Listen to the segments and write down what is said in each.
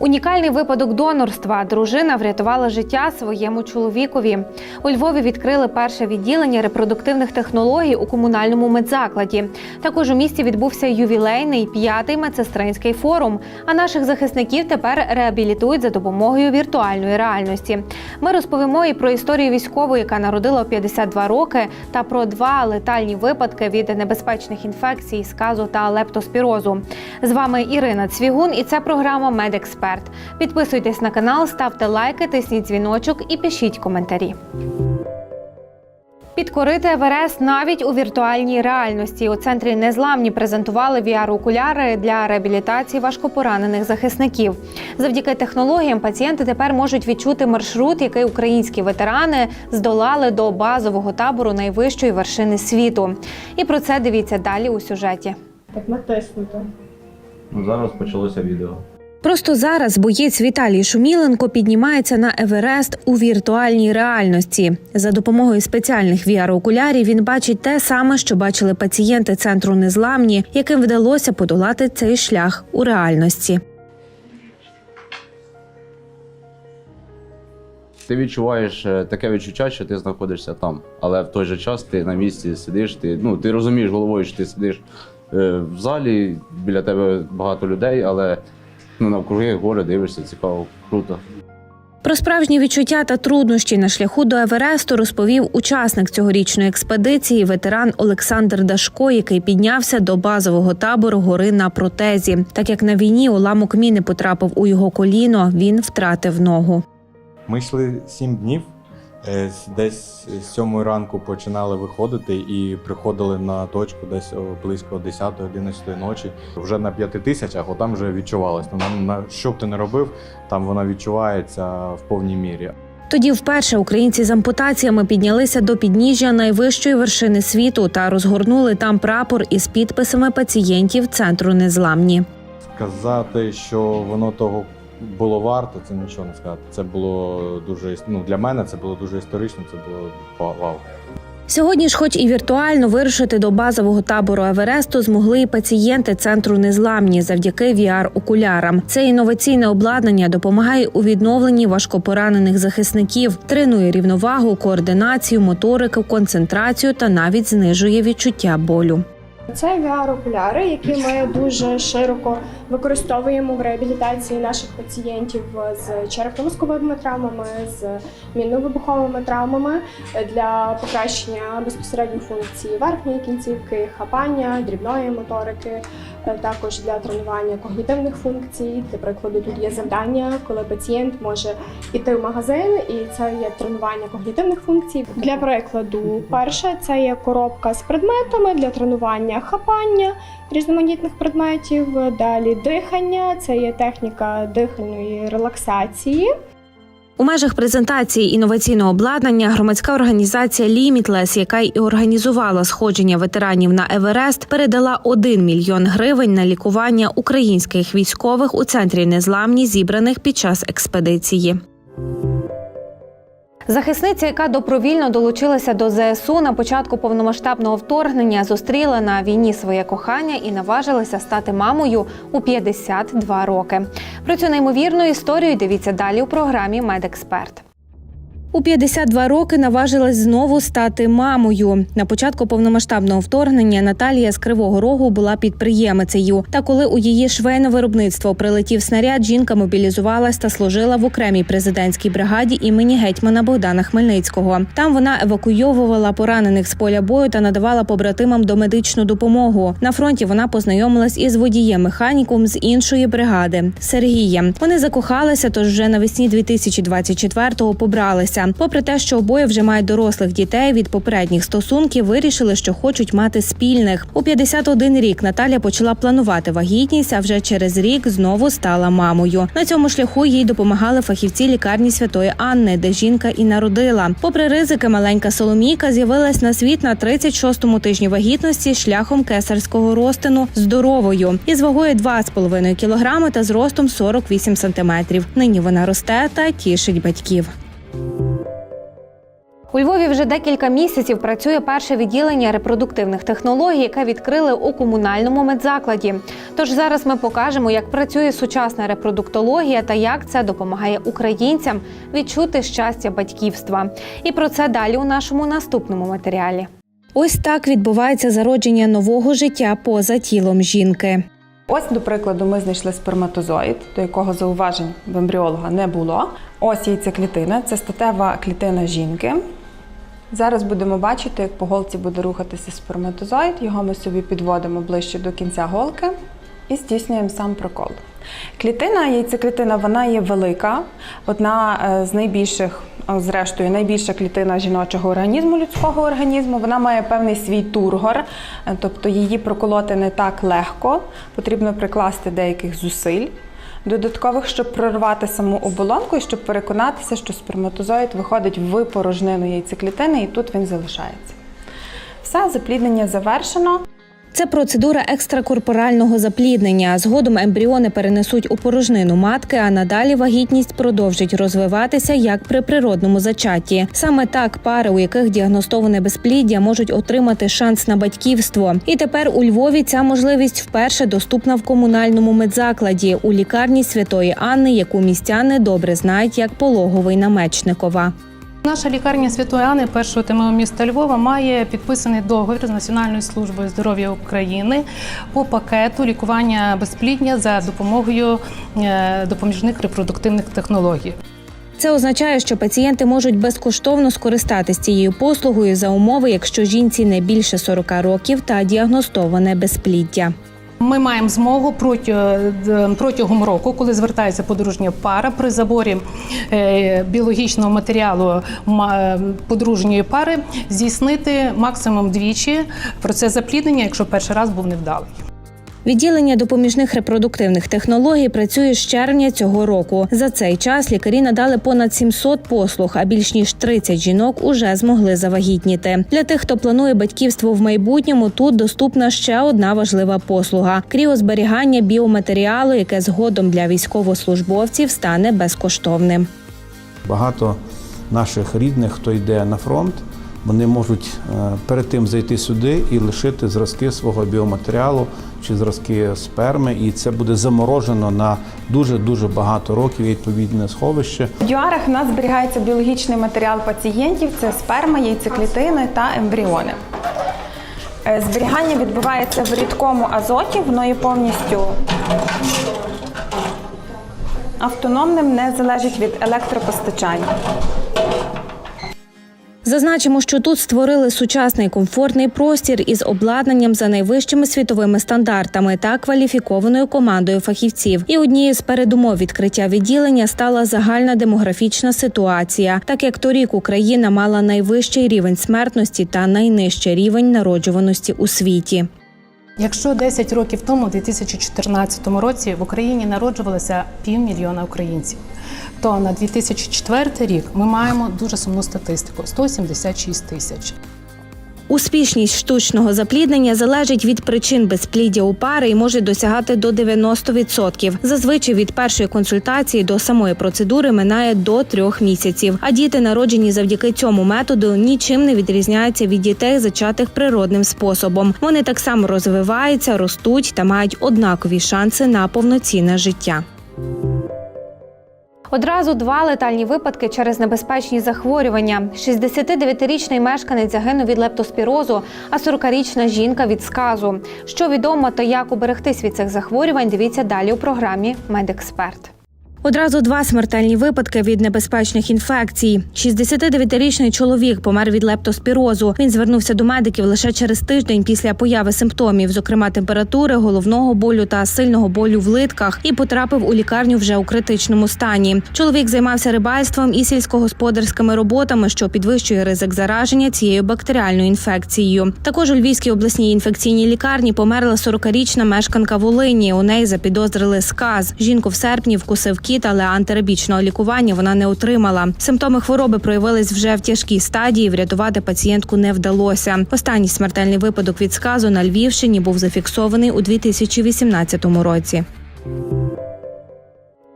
Унікальний випадок донорства. Дружина врятувала життя своєму чоловікові. У Львові відкрили перше відділення репродуктивних технологій у комунальному медзакладі. Також у місті відбувся ювілейний п'ятий медсестринський форум. А наших захисників тепер реабілітують за допомогою віртуальної реальності. Ми розповімо і про історію військової, яка народила у 52 роки, та про два летальні випадки від небезпечних інфекцій, сказу та лептоспірозу. З вами Ірина Цвігун, і це програма Медексперт. Підписуйтесь на канал, ставте лайки, тисніть дзвіночок і пишіть коментарі. Підкорити Еверест навіть у віртуальній реальності у центрі незламні презентували VR-окуляри для реабілітації важкопоранених захисників. Завдяки технологіям пацієнти тепер можуть відчути маршрут, який українські ветерани здолали до базового табору найвищої вершини світу. І про це дивіться далі у сюжеті. Так натиснуто. Ну, зараз почалося відео. Просто зараз боєць Віталій Шуміленко піднімається на Еверест у віртуальній реальності. За допомогою спеціальних VR-окулярів він бачить те саме, що бачили пацієнти центру незламні, яким вдалося подолати цей шлях у реальності. Ти відчуваєш е, таке відчуття, що ти знаходишся там, але в той же час ти на місці сидиш, ти, ну, ти розумієш головою, що ти сидиш е, в залі, біля тебе багато людей, але ну, навкруги гори дивишся, цікаво, круто. Про справжні відчуття та труднощі на шляху до Евересту розповів учасник цьогорічної експедиції, ветеран Олександр Дашко, який піднявся до базового табору гори на протезі. Так як на війні уламок міни потрапив у його коліно, він втратив ногу. Ми йшли сім днів. Е, Десь з сьомої ранку починали виходити і приходили на точку десь близько 10-11 ночі. Вже на п'яти тисячах, отам вже відчувалось. На, на що б ти не робив, там вона відчувається в повній мірі. Тоді вперше українці з ампутаціями піднялися до підніжжя найвищої вершини світу та розгорнули там прапор із підписами пацієнтів центру незламні. Сказати, що воно того було варто, це нічого не сказати. Це було дуже ну, для мене це було дуже історично, це було ва- вау. Сьогодні ж, хоч і віртуально вирушити до базового табору Евересту, змогли і пацієнти центру незламні завдяки VR-окулярам. Це інноваційне обладнання допомагає у відновленні важкопоранених захисників, тренує рівновагу, координацію, моторику, концентрацію та навіть знижує відчуття болю. Це VR-окуляри, які ми дуже широко використовуємо в реабілітації наших пацієнтів з черепно-мозковими травмами, з мінно-вибуховими травмами для покращення безпосередньо функції верхньої кінцівки, хапання, дрібної моторики, е, також для тренування когнітивних функцій. Для прикладу, тут є завдання, коли пацієнт може іти в магазин, і це є тренування когнітивних функцій. Для прикладу, перше це є коробка з предметами для тренування хапання різноманітних предметів. Далі дихання, це є техніка дихальної релаксації. У межах презентації інноваційного обладнання громадська організація Limitless, яка й організувала сходження ветеранів на Еверест, передала 1 мільйон гривень на лікування українських військових у центрі незламні, зібраних під час експедиції. Захисниця, яка добровільно долучилася до ЗСУ на початку повномасштабного вторгнення, зустріла на війні своє кохання і наважилася стати мамою у 52 роки. Про цю неймовірну історію дивіться далі у програмі Медексперт. У 52 роки наважилась знову стати мамою. На початку повномасштабного вторгнення Наталія з Кривого Рогу була підприємицею. Та коли у її швейне виробництво прилетів снаряд, жінка мобілізувалась та служила в окремій президентській бригаді імені гетьмана Богдана Хмельницького. Там вона евакуйовувала поранених з поля бою та надавала побратимам домедичну допомогу. На фронті вона познайомилась із водієм механіком з іншої бригади Сергієм. Вони закохалися, тож вже навесні 2024-го побралися. Попри те, що обоє вже мають дорослих дітей від попередніх стосунків, вирішили, що хочуть мати спільних. У 51 рік Наталя почала планувати вагітність, а вже через рік знову стала мамою. На цьому шляху їй допомагали фахівці лікарні Святої Анни, де жінка і народила. Попри ризики, маленька Соломійка з'явилась на світ на 36-му тижні вагітності шляхом кесарського розтину здоровою із вагою 2,5 кілограми та зростом 48 сантиметрів. Нині вона росте та тішить батьків. У Львові вже декілька місяців працює перше відділення репродуктивних технологій, яке відкрили у комунальному медзакладі. Тож зараз ми покажемо, як працює сучасна репродуктологія та як це допомагає українцям відчути щастя батьківства. І про це далі у нашому наступному матеріалі. Ось так відбувається зародження нового життя поза тілом жінки. Ось, до прикладу, ми знайшли сперматозоїд, до якого зауважень в ембріолога не було. Ось яйцеклітина, це статева клітина жінки. Зараз будемо бачити, як по голці буде рухатися сперматозоїд. Його ми собі підводимо ближче до кінця голки і здійснюємо сам прокол. Клітина, яйцеклітина, вона є велика, одна е, з найбільших, зрештою, найбільша клітина жіночого організму, людського організму. Вона має певний свій тургор, е, тобто її проколоти не так легко, потрібно прикласти деяких зусиль. Додаткових, щоб прорвати саму оболонку і щоб переконатися, що сперматозоїд виходить в порожнину яйцеклітини і тут він залишається. Все, запліднення завершено. Це процедура екстракорпорального запліднення. Згодом ембріони перенесуть у порожнину матки, а надалі вагітність продовжить розвиватися як при природному зачатті. Саме так пари, у яких діагностоване безпліддя, можуть отримати шанс на батьківство. І тепер у Львові ця можливість вперше доступна в комунальному медзакладі у лікарні Святої Анни, яку містяни добре знають як пологовий на Мечникова. Наша лікарня Святої Анни першого ТМО міста Львова має підписаний договір з Національною службою здоров'я України по пакету лікування безплідня за допомогою е, допоміжних репродуктивних технологій. Це означає, що пацієнти можуть безкоштовно скористатись цією послугою за умови, якщо жінці не більше 40 років та діагностоване безпліддя. Ми маємо змогу проти- протягом року, коли звертається подружня пара при заборі е, біологічного матеріалу ма- е, подружньої пари, здійснити максимум двічі процес запліднення, якщо перший раз був невдалий. Відділення допоміжних репродуктивних технологій працює з червня цього року. За цей час лікарі надали понад 700 послуг, а більш ніж 30 жінок уже змогли завагітніти. Для тих, хто планує батьківство в майбутньому, тут доступна ще одна важлива послуга кріозберігання біоматеріалу, яке згодом для військовослужбовців стане безкоштовним. Багато наших рідних, хто йде на фронт, вони можуть е, перед тим зайти сюди і лишити зразки свого біоматеріалу чи зразки сперми, і це буде заморожено на дуже дуже багато років. Відповідне сховище. В юарах в нас зберігається біологічний матеріал пацієнтів: це сперма, яйцеклітини та ембріони. Е, Зберігання відбувається в рідкому азоті, воно є повністю автономним, не залежить від електропостачання. Зазначимо, що тут створили сучасний комфортний простір із обладнанням за найвищими світовими стандартами та кваліфікованою командою фахівців. І однією з передумов відкриття відділення стала загальна демографічна ситуація, так як торік Україна мала найвищий рівень смертності та найнижчий рівень народжуваності у світі. Якщо 10 років тому, у 2014 році, в Україні народжувалося півмільйона українців, то на 2004 рік ми маємо дуже сумну статистику 176 тисяч. Успішність штучного запліднення залежить від причин безпліддя у пари і може досягати до 90%. Зазвичай від першої консультації до самої процедури минає до трьох місяців. А діти, народжені завдяки цьому методу, нічим не відрізняються від дітей, зачатих природним способом. Вони так само розвиваються, ростуть та мають однакові шанси на повноцінне життя. Одразу два летальні випадки через небезпечні захворювання. 69-річний мешканець загинув від лептоспірозу, а 40-річна жінка від сказу. Що відомо та як уберегтись від цих захворювань, дивіться далі у програмі Медексперт. Одразу два смертельні випадки від небезпечних інфекцій. 69-річний чоловік помер від лептоспірозу. Він звернувся до медиків лише через тиждень після появи симптомів, зокрема температури, головного болю та сильного болю в литках, і потрапив у лікарню вже у критичному стані. Чоловік займався рибальством і сільськогосподарськими роботами, що підвищує ризик зараження цією бактеріальною інфекцією. Також у Львівській обласній інфекційній лікарні померла 40-річна мешканка Волині. У неї запідозрили сказ. Жінку в серпні вкусив кіт, але антирабічного лікування вона не отримала. Симптоми хвороби проявились вже в тяжкій стадії. Врятувати пацієнтку не вдалося. Останній смертельний випадок від сказу на Львівщині був зафіксований у 2018 році.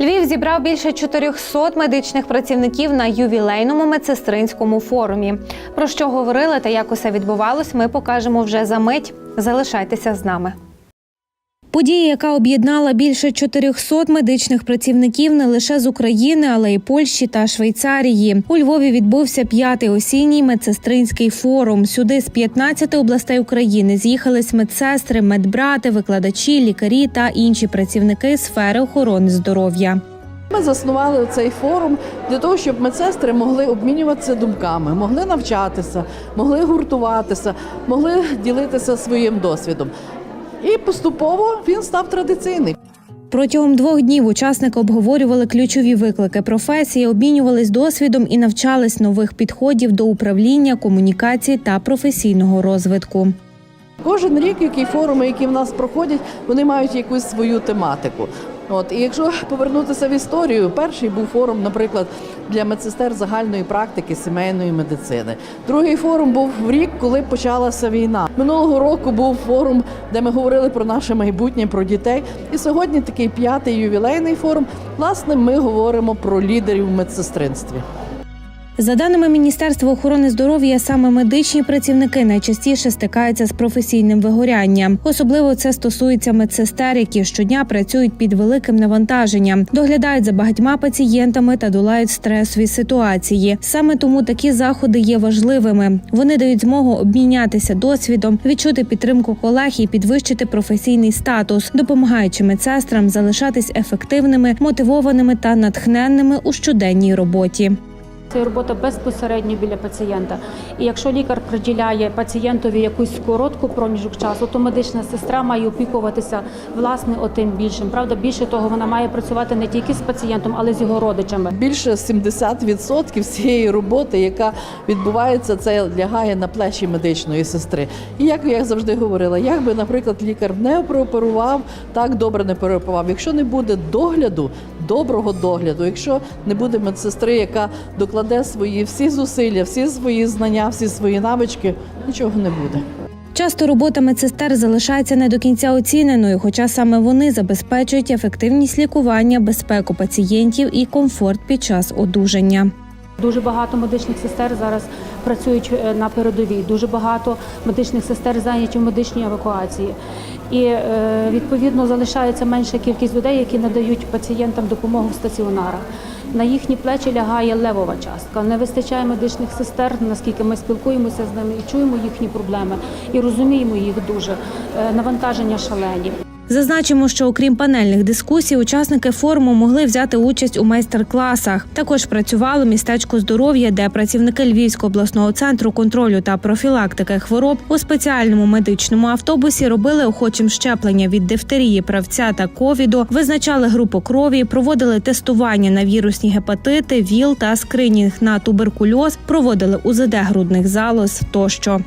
Львів зібрав більше 400 медичних працівників на ювілейному медсестринському форумі. Про що говорили та як усе відбувалось, ми покажемо вже за мить. Залишайтеся з нами. Подія, яка об'єднала більше 400 медичних працівників не лише з України, але й Польщі та Швейцарії. У Львові відбувся п'ятий осінній медсестринський форум. Сюди з 15 областей України з'їхались медсестри, медбрати, викладачі, лікарі та інші працівники сфери охорони здоров'я. Ми заснували цей форум для того, щоб медсестри могли обмінюватися думками, могли навчатися, могли гуртуватися, могли ділитися своїм досвідом. І поступово він став традиційним. Протягом двох днів учасники обговорювали ключові виклики професії, обмінювались досвідом і навчались нових підходів до управління, комунікації та професійного розвитку. Кожен рік, які форуми, які в нас проходять, вони мають якусь свою тематику. От і якщо повернутися в історію, перший був форум, наприклад, для медсестер загальної практики сімейної медицини. Другий форум був в рік, коли почалася війна. Минулого року був форум, де ми говорили про наше майбутнє, про дітей. І сьогодні такий п'ятий ювілейний форум. Власне, ми говоримо про лідерів в медсестринстві. За даними Міністерства охорони здоров'я, саме медичні працівники найчастіше стикаються з професійним вигорянням. Особливо це стосується медсестер, які щодня працюють під великим навантаженням, доглядають за багатьма пацієнтами та долають стресові ситуації. Саме тому такі заходи є важливими. Вони дають змогу обмінятися досвідом, відчути підтримку колег і підвищити професійний статус, допомагаючи медсестрам залишатись ефективними, мотивованими та натхненними у щоденній роботі. Це робота безпосередньо біля пацієнта. І якщо лікар приділяє пацієнтові якусь коротку проміжок часу, то медична сестра має опікуватися власне отим більшим. Правда, більше того, вона має працювати не тільки з пацієнтом, але й з його родичами. Більше 70% всієї роботи, яка відбувається, це лягає на плечі медичної сестри. І як я завжди говорила, як би, наприклад, лікар не прооперував, так добре не прооперував. Якщо не буде догляду, доброго догляду, якщо не буде медсестри, яка докладе свої всі зусилля, всі свої знання, всі свої навички, нічого не буде. Часто робота медсестер залишається не до кінця оціненою, хоча саме вони забезпечують ефективність лікування, безпеку пацієнтів і комфорт під час одужання. Дуже багато медичних сестер зараз працюють е, на передовій. Дуже багато медичних сестер зайняті в медичній евакуації. І е, відповідно залишається менша кількість людей, які надають пацієнтам допомогу в стаціонарах. На їхні плечі лягає левова частка. Не вистачає медичних сестер, наскільки ми спілкуємося з ними і чуємо їхні проблеми, і розуміємо їх дуже. Е, Навантаження шалені. Зазначимо, що окрім панельних дискусій, учасники форуму могли взяти участь у майстер-класах. Також працювало містечко здоров'я, де працівники Львівського обласного центру контролю та профілактики хвороб у спеціальному медичному автобусі робили охочим щеплення від дифтерії, правця та ковіду, визначали групу крові, проводили тестування на вірусні гепатити, ВІЛ та скринінг на туберкульоз, проводили УЗД грудних залоз тощо.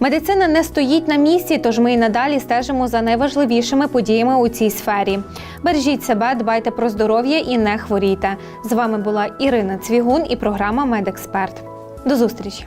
Медицина не стоїть на місці, тож ми і надалі стежимо за найважливішими подіями у цій сфері. Бережіть себе, дбайте про здоров'я і не хворійте. З вами була Ірина Цвігун і програма Медексперт. До зустрічі!